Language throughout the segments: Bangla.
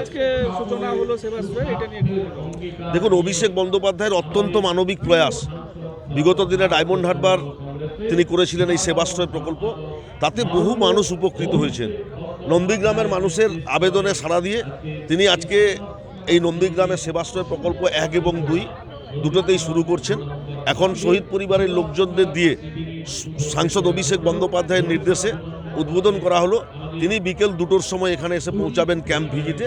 আজকে সূচনা হলো সেবাশ্রয় এটা নিয়ে দেখুন, অভিষেক বন্দ্যোপাধ্যায়ের অত্যন্ত মানবিক প্রয়াস। বিগত দিনে ডায়মন্ড হারবার তিনি করেছিলেন এই সেবাশ্রয় প্রকল্প। তাতে বহু মানুষ উপকৃত হয়েছেন। নন্দীগ্রামের মানুষের আবেদনে সাড়া দিয়ে তিনি আজকে এই নন্দীগ্রামের সেবাশ্রয় প্রকল্প এক এবং দুই দুটোতেই শুরু করছেন। এখন শহীদ পরিবারের লোকজনদের দিয়ে সাংসদ অভিষেক বন্দ্যোপাধ্যায়ের নির্দেশে উদ্বোধন করা হলো। তিনি বিকেল দুটোর সময় এখানে এসে পৌঁছাবেন ক্যাম্প ভিজিটে।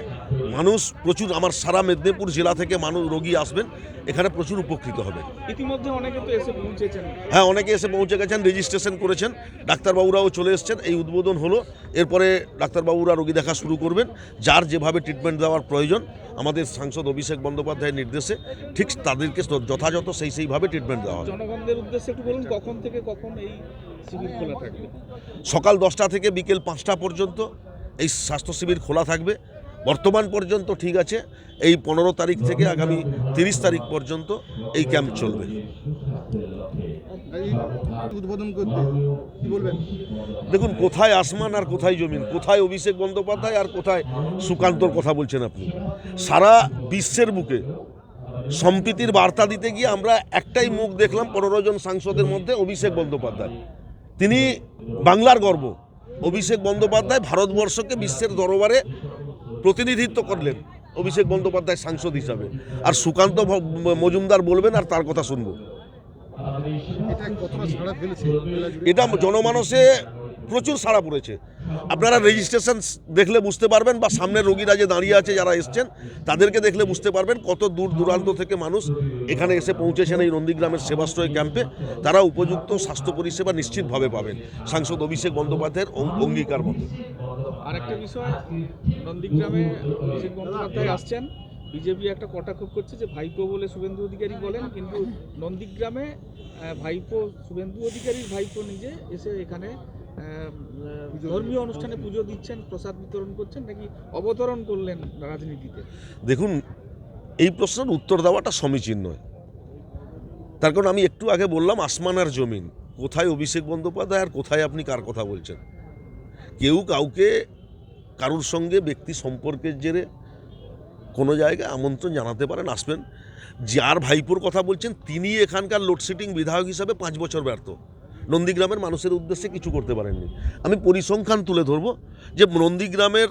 মানুষ প্রচুর আমার সারা মেদিনীপুর জেলা থেকে মানুষ রোগী আসবেন এখানে প্রচুর উপকৃত হবে। ইতিমধ্যে অনেকে তো এসে পৌঁছেছেন। হ্যাঁ অনেকে এসে পৌঁছে গেছেন রেজিস্ট্রেশন করেছেন ডাক্তারবাবুরাও চলে এসেছেন এই উদ্বোধন হলো। এরপরে ডাক্তারবাবুরা রোগী দেখা শুরু করবেন যার যেভাবে ট্রিটমেন্ট দেওয়ার প্রয়োজন আমাদের সাংসদ অভিষেক বন্দ্যোপাধ্যায়ের নির্দেশে ঠিক তাদেরকে যথাযথ সেই সেইভাবে ট্রিটমেন্ট দেওয়া হয় জনগণদের উদ্দেশ্যে একটু বলুন কখন থেকে কখন এই শিবির খোলা থাকবে? সকাল দশটা থেকে বিকেল পাঁচটা পর্যন্ত এই স্বাস্থ্য শিবির খোলা থাকবে। বর্তমান পর্যন্ত ঠিক আছে এই পনেরো তারিখ থেকে আগামী তিরিশ তারিখ পর্যন্ত এই ক্যাম্প চলবে। দেখুন কোথায় আসমান আর কোথায় জমিন? কোথায় অভিষেক বন্দ্যোপাধ্যায় আর কোথায় সুকান্তর কথা বলছেন আপনি? সারা বিশ্বের বুকে সম্প্রীতির বার্তা দিতে গিয়ে আমরা একটাই মুখ দেখলাম পনেরো জন সাংসদের মধ্যে অভিষেক বন্দ্যোপাধ্যায়। তিনি বাংলার গর্ব। অভিষেক বন্দ্যোপাধ্যায় ভারতবর্ষকে বিশ্বের দরবারে প্রতিনিধিত্ব করলেন অভিষেক বন্দ্যোপাধ্যায় সাংসদ হিসাবে। আর সুকান্ত মজুমদার বলবেন আর তার কথা শুনব। এটা জনমানসে প্রচুর সাড়া পড়েছে। আপনারা রেজিস্ট্রেশন দেখলে বুঝতে পারবেন বা সামনের রোগীরা যে দাঁড়িয়ে আছে, যারা এসছেন, তাদেরকে দেখলে বুঝতে পারবেন কত দূর দূরান্ত থেকে মানুষ এখানে এসে পৌঁছেছেন এই নন্দীগ্রামের সেবাশ্রয় ক্যাম্পে তারা উপযুক্ত স্বাস্থ্য পরিষেবা নিশ্চিতভাবে পাবেন। সাংসদ অভিষেক বন্দ্যোপাধ্যায়ের অঙ্গীকার মতো। আরেকটা বিষয়, নন্দীগ্রামে অভিষেক বন্দ্যোপাধ্যায় আসছেন। বিজেপি একটা কটাক্ষ করছে যে ভাইপো বলে শুভেন্দু অধিকারী বলেন, কিন্তু নন্দীগ্রামে ভাইপো, শুভেন্দু অধিকারীর ভাইপো নিজে এসে এখানে ধর্মীয় অনুষ্ঠানে পুজো দিচ্ছেন, প্রসাদ বিতরণ করছেন নাকি অবতরণ করলেন রাজনীতিতে? দেখুন, এই প্রশ্নের উত্তর দেওয়াটা সমীচীন নয়। তার কারণ আমি একটু আগে বললাম, আসমান আর জমিন, কোথায় অভিষেক বন্দ্যোপাধ্যায় আর কোথায় আপনি কার কথা বলছেন? কেউ কাউকে কারুর সঙ্গে ব্যক্তি সম্পর্কের জেরে কোনো জায়গায় আমন্ত্রণ জানাতে পারেন, আসবেন। যার ভাইপোর কথা বলছেন তিনি এখানকার লোডশেডিং বিধায়ক হিসাবে পাঁচ বছর ব্যর্থ। নন্দীগ্রামের মানুষের উদ্দেশ্যে কিছু করতে পারেননি। আমি পরিসংখ্যান তুলে ধরব যে নন্দীগ্রামের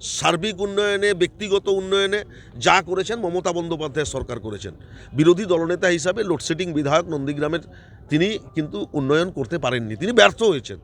সার্বিক উন্নয়নে, ব্যক্তিগত উন্নয়নে যা করেছেন মমতা বন্দ্যোপাধ্যায় সরকার করেছেন। বিরোধী দলনেতা হিসাবে লোডশেডিং বিধায়ক নন্দীগ্রামের তিনি কিন্তু উন্নয়ন করতে পারেননি। তিনি ব্যর্থ হয়েছেন।